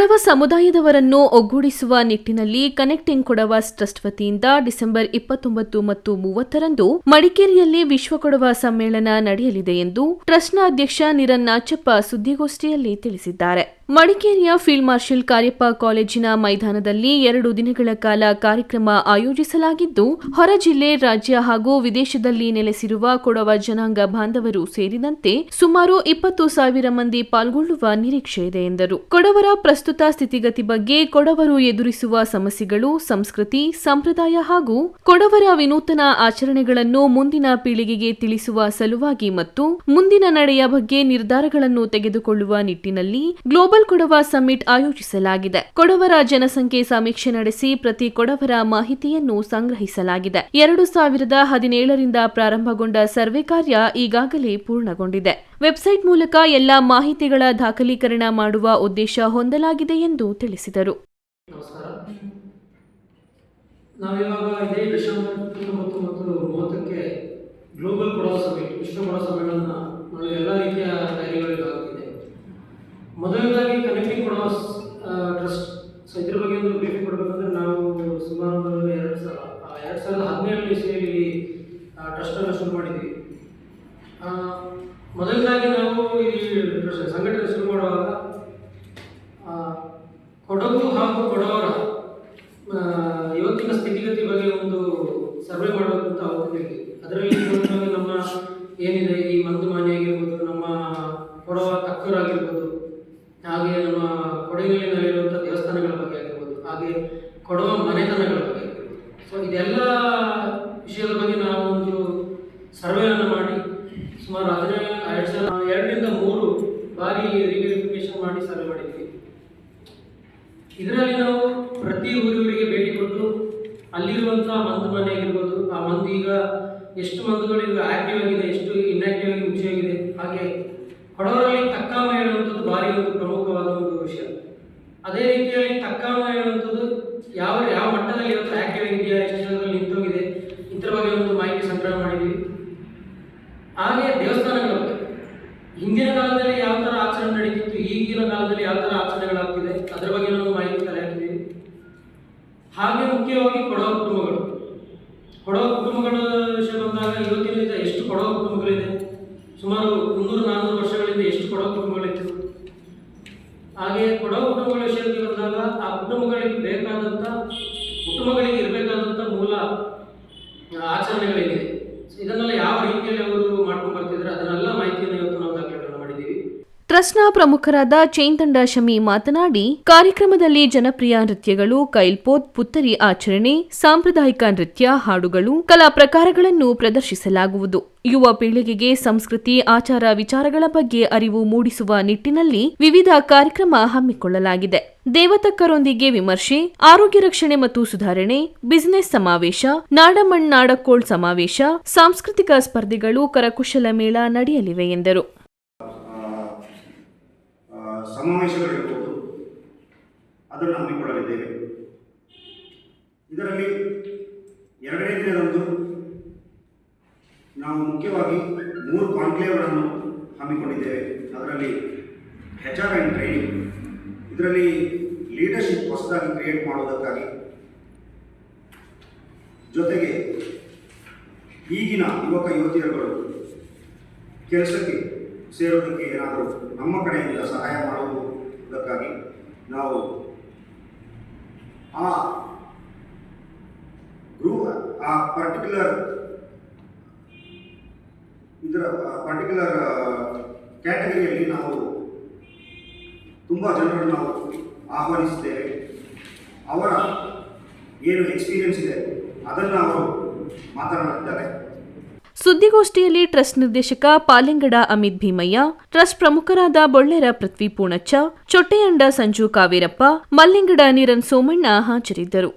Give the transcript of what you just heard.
ಕೊಡವ ಸಮುದಾಯದವರನ್ನು ಒಗ್ಗೂಡಿಸುವ ನಿಟ್ಟಿನಲ್ಲಿ ಕನೆಕ್ಟಿಂಗ್ ಕೊಡವಾಸ್ ಟ್ರಸ್ಟ್ ವತಿಯಿಂದ ಡಿಸೆಂಬರ್ ಇಪ್ಪತ್ತೊಂಬತ್ತು ಮತ್ತು ಮೂವತ್ತರಂದು ಮಡಿಕೇರಿಯಲ್ಲಿ ವಿಶ್ವ ಕೊಡವ ಸಮ್ಮೇಳನ ನಡೆಯಲಿದೆ ಎಂದು ಟ್ರಸ್ಟ್ನ ಅಧ್ಯಕ್ಷ ನಿರನ್ ನಾಚಪ್ಪ ಸುದ್ದಿಗೋಷ್ಠಿಯಲ್ಲಿ ತಿಳಿಸಿದ್ದಾರೆ. ಮಡಿಕೇರಿಯ ಫೀಲ್ಡ್ ಮಾರ್ಷಲ್ ಕಾರ್ಯಪ್ಪ ಕಾಲೇಜಿನ ಮೈದಾನದಲ್ಲಿ ಎರಡು ದಿನಗಳ ಕಾಲ ಕಾರ್ಯಕ್ರಮ ಆಯೋಜಿಸಲಾಗಿದ್ದು, ಹೊರ ಜಿಲ್ಲೆ, ರಾಜ್ಯ ಹಾಗೂ ವಿದೇಶದಲ್ಲಿ ನೆಲೆಸಿರುವ ಕೊಡವ ಜನಾಂಗ ಬಾಂಧವರು ಸೇರಿದಂತೆ ಸುಮಾರು ಇಪ್ಪತ್ತು ಸಾವಿರ ಮಂದಿ ಪಾಲ್ಗೊಳ್ಳುವ ನಿರೀಕ್ಷೆ ಇದೆ ಎಂದರು. ಕೊಡವರ ಪ್ರಸ್ತುತ ಸ್ಥಿತಿಗತಿ ಬಗ್ಗೆ ಕೊಡವರು ಎದುರಿಸುವ ಸಮಸ್ಯೆಗಳು, ಸಂಸ್ಕೃತಿ, ಸಂಪ್ರದಾಯ ಹಾಗೂ ಕೊಡವರ ವಿನೂತನ ಆಚರಣೆಗಳನ್ನು ಮುಂದಿನ ಪೀಳಿಗೆಗೆ ತಿಳಿಸುವ ಸಲುವಾಗಿ ಮತ್ತು ಮುಂದಿನ ನಡೆಯ ಬಗ್ಗೆ ನಿರ್ಧಾರಗಳನ್ನು ತೆಗೆದುಕೊಳ್ಳುವ ನಿಟ್ಟಿನಲ್ಲಿ ಗ್ಲೋಬಲ್ ಕೊಡವ ಸಮ್ಮಿಟ್ ಆಯೋಜಿಸಲಾಗಿದೆ. ಕೊಡವರ ಜನಸಂಖ್ಯೆ ಸಮೀಕ್ಷೆ ನಡೆಸಿ ಪ್ರತಿ ಕೊಡವರ ಮಾಹಿತಿಯನ್ನು ಸಂಗ್ರಹಿಸಲಾಗಿದೆ. ಎರಡು ಸಾವಿರದ ಹದಿನೇಳರಿಂದ ಪ್ರಾರಂಭಗೊಂಡ ಸರ್ವೆ ಕಾರ್ಯ ಈಗಾಗಲೇ ಪೂರ್ಣಗೊಂಡಿದೆ. ವೆಬ್ಸೈಟ್ ಮೂಲಕ ಎಲ್ಲಾ ಮಾಹಿತಿಗಳ ದಾಖಲೀಕರಣ ಮಾಡುವ ಉದ್ದೇಶ ಹೊಂದಲಾಗಿದೆ ಎಂದು ತಿಳಿಸಿದರು. ಗ್ಲೋಬಲ್ ಕೊಡವ ಸಮಿಟ್ ವಿಶ್ವ ಕೊಡವ ಸಭೆಗಳನ್ನು ಎಲ್ಲ ರೀತಿಯ ಬ್ರೀಫಿಂಗ್ ಕೊಡಬೇಕಂದ್ರೆ ನಾವು ಸುಮಾರು ಎರಡು ಸಾವಿರ ಎರಡು ಸಾವಿರದ ಹದಿನೇಳನೇ ಇಸ್ವಿಯಲ್ಲಿ ಟ್ರಸ್ಟನ್ನು ಶುರು ಮಾಡಿದ್ವಿ. ಮೊದಲನೇದಾಗಿ ನಾವು ಈ ಸಂಘಟನೆ ಶುರು ಮಾಡುವಾಗ ಕೊಡಗು ಹಾಗೂ ಕೊಡವರ ಇವತ್ತಿನ ಸ್ಥಿತಿಗತಿ ಬಗ್ಗೆ ಒಂದು ಸರ್ವೆ ಮಾಡಬೇಕಂತ ಅವತ್ತಿನಲ್ಲಿ ಅದರಲ್ಲಿ ನಮ್ಮ ಏನಿದೆ, ಈ ಮಂದು ಮಾನ್ಯ ಆಗಿರ್ಬೋದು, ನಮ್ಮ ಕೊಡವ ಅಕ್ಕರಾಗಿರ್ಬೋದು ಹಾಗೆ ನಮ್ಮ ಕೊಡಗಿನಲ್ಲಿ ದೇವಸ್ಥಾನಗಳ ಬಗ್ಗೆ ಆಗಿರ್ಬೋದು ಹಾಗೆ ಕೊಡುವ ಮನೆತನಗಳ. ಬಗ್ಗೆ ಸೊ ಇದೆಲ್ಲ ವಿಷಯದ ಬಗ್ಗೆ ನಾವು ಒಂದು ಸರ್ವೆಯನ್ನು ಮಾಡಿ. ಸುಮಾರು ಹದಿನೇಳು ಎರಡು ಸಾವಿರ ಎರಡರಿಂದ ಮೂರು ಬಾರಿ ರಿವೆರಿಫಿಕೇಶನ್ ಮಾಡಿ ಸರ್ವೆ ಮಾಡಿದ್ವಿ. ಇದರಲ್ಲಿ ನಾವು ಪ್ರತಿ ಊರುಗಳಿಗೆ ಭೇಟಿ ಕೊಟ್ಟು ಅಲ್ಲಿರುವಂಥ ಮಂದು ಮನೆ ಆಗಿರ್ಬೋದು, ಆ ಮಂದಿ ಈಗ ಎಷ್ಟು ಮಂದುಗಳು ಈಗ ಆಕ್ಟಿವ್ ಆಗಿದೆ, ಎಷ್ಟು ಇನ್ಆಕ್ಟಿವ್ ಆಗಿ ಆಗಿದೆ ಹಾಗೆ ಕೊಡವರಲ್ಲಿ ತಕ್ಕಾಮ ಹೇಳುವಂಥದ್ದು ಭಾರಿ ಒಂದು ಪ್ರಮುಖವಾದ ಒಂದು ವಿಷಯ ಅದೇ ರೀತಿಯಲ್ಲಿ ತಕ್ಕಾಮ ಹೇಳುವಂಥದ್ದು ಯಾವ ಯಾವ ಮಟ್ಟದಲ್ಲಿ ಇವತ್ತು ಆಕ್ಟಿವ್ ಆಗಿದೆಯಾ ಎಷ್ಟು ಜನರಲ್ಲಿ ನಿಂತೋಗಿದೆ ಇದ್ರ ಬಗ್ಗೆ ಒಂದು ಮಾಹಿತಿ ಸಂಗ್ರಹ ಮಾಡಿದ್ದೀವಿ ಹಾಗೆ ದೇವಸ್ಥಾನಗಳ ಬಗ್ಗೆ ಹಿಂದಿನ ಕಾಲದಲ್ಲಿ ಯಾವ ತರ ಆಚರಣೆ ನಡೀತಿತ್ತು, ಈಗಿನ ಕಾಲದಲ್ಲಿ ಯಾವ ತರ ಆಚರಣೆಗಳಾಗ್ತಿದೆ, ಅದರ ಬಗ್ಗೆ ನಾವು ಮಾಹಿತಿ ಕಲೆ ಹಾಕಿದ್ದೀವಿ ಹಾಗೆ ಮುಖ್ಯವಾಗಿ ಕೊಡವ ಕುಟುಂಬಗಳು. ಕೊಡವ ಕುಟುಂಬಗಳ ವಿಷಯ ಬಂದಾಗ ಇವತ್ತಿನ ಎಷ್ಟು ಕೊಡವ ಕುಟುಂಬಗಳಿದೆ? ಸುಮಾರು ಮುನ್ನೂರು ನಾನ್ನೂರು ವರ್ಷಗಳಿಂದ ಎಷ್ಟು ಕೊಡವ ಕುಟುಂಬಗಳಿತ್ತು? ಹಾಗೆ ಕೊಡವ ಕುಟುಂಬಗಳ ವಿಷಯಕ್ಕೆ ಬಂದಾಗ ಆ ಕುಟುಂಬಗಳಿಗೆ ಬೇಕಾದಂಥ ಕುಟುಂಬಗಳಿಗೆ ಇರಬೇಕಾದಂಥ ಮೂಲ ಆಚರಣೆಗಳಿದೆ ಇದನ್ನೆಲ್ಲ ಯಾವ ರೀತಿಯಲ್ಲಿ ಅವರು ಟ್ರಸ್ಟ್ನ ಪ್ರಮುಖರಾದ ಚೈಂತಂಡ ಶಮಿ ಮಾತನಾಡಿ, ಕಾರ್ಯಕ್ರಮದಲ್ಲಿ ಜನಪ್ರಿಯ ನೃತ್ಯಗಳು ಕೈಲ್ಪೋತ್ ಪುತ್ತರಿ ಆಚರಣೆ, ಸಾಂಪ್ರದಾಯಿಕ ನೃತ್ಯ, ಹಾಡುಗಳು, ಕಲಾ ಪ್ರಕಾರಗಳನ್ನು ಪ್ರದರ್ಶಿಸಲಾಗುವುದು. ಯುವ ಪೀಳಿಗೆಗೆ ಸಂಸ್ಕೃತಿ, ಆಚಾರ ವಿಚಾರಗಳ ಬಗ್ಗೆ ಅರಿವು ಮೂಡಿಸುವ ನಿಟ್ಟಿನಲ್ಲಿ ವಿವಿಧ ಕಾರ್ಯಕ್ರಮ ಹಮ್ಮಿಕೊಳ್ಳಲಾಗಿದೆ. ದೇವತಕ್ಕರೊಂದಿಗೆ ವಿಮರ್ಶೆ, ಆರೋಗ್ಯ ರಕ್ಷಣೆ ಮತ್ತು ಸುಧಾರಣೆ ಬಿಸಿನೆಸ್ ಸಮಾವೇಶ, ನಾಡಮಣ್ಣಾಡಕೋಳ್ ಸಮಾವೇಶ, ಸಾಂಸ್ಕೃತಿಕ ಸ್ಪರ್ಧೆಗಳು, ಕರಕುಶಲ ಮೇಳ ನಡೆಯಲಿವೆ ಎಂದರು. ಸಮಾವೇಶಗಳಿರ್ಬೋದು ಅದನ್ನು ಹಮ್ಮಿಕೊಳ್ಳಲಿದ್ದೇವೆ. ಇದರಲ್ಲಿ ಎರಡನೇ ದಿನದಂದು ನಾವು ಮುಖ್ಯವಾಗಿ ಮೂರು ಕಾನ್ಕ್ಲೇವ್ಗಳನ್ನು ಹಮ್ಮಿಕೊಂಡಿದ್ದೇವೆ. ಅದರಲ್ಲಿ ಹೆಚ್ ಆರ್ ಆ್ಯಂಡ್ ಟ್ರೈನಿಂಗ್ ಇದರಲ್ಲಿ ಲೀಡರ್ಶಿಪ್ ಹೊಸದಾಗಿ ಕ್ರಿಯೇಟ್ ಮಾಡುವುದಕ್ಕಾಗಿ. ಜೊತೆಗೆ ಈಗಿನ ಯುವಕ, ಯುವತಿಯರುಗಳು ಕೆಲಸಕ್ಕೆ ಸೇರೋದಕ್ಕೆ ಏನಾದರೂ ನಮ್ಮ ಕಡೆಯಿಂದ ಸಹಾಯ ಮಾಡುವುದಕ್ಕಾಗಿ ನಾವು ಆ ಗ್ರೂ ಆ ಪರ್ಟಿಕ್ಯುಲರ್ ಇದರ ಪರ್ಟಿಕ್ಯುಲರ್ ಕ್ಯಾಟಗರಿಯಲ್ಲಿ ನಾವು ತುಂಬ ಜನರನ್ನು ನಾವು ಆಹ್ವಾನಿಸುತ್ತೇವೆ ಅವರ ಏನು ಎಕ್ಸ್ಪೀರಿಯನ್ಸ್ ಇದೆ ಅದನ್ನು ಅವರು ಮಾತನಾಡುತ್ತಾರೆ. ಸುದ್ದಿಗೋಷ್ಠಿಯಲ್ಲಿ ಟ್ರಸ್ಟ್ ನಿರ್ದೇಶಕ ಪಾಲೆಂಗಡ ಅಮಿತ್ ಭೀಮಯ್ಯ, ಟ್ರಸ್ಟ್ ಪ್ರಮುಖರಾದ ಬೊಳ್ಳೆರ ಪೃಥ್ವಿ ಪೂಣಚ್ಚ, ಚೊಟ್ಟೆಯಂಡ ಸಂಜು ಕಾವೇರಪ್ಪ, ಮಲ್ಲಿಂಗಡ ನೀರನ್ ಸೋಮಣ್ಣ ಹಾಜರಿದ್ದರು.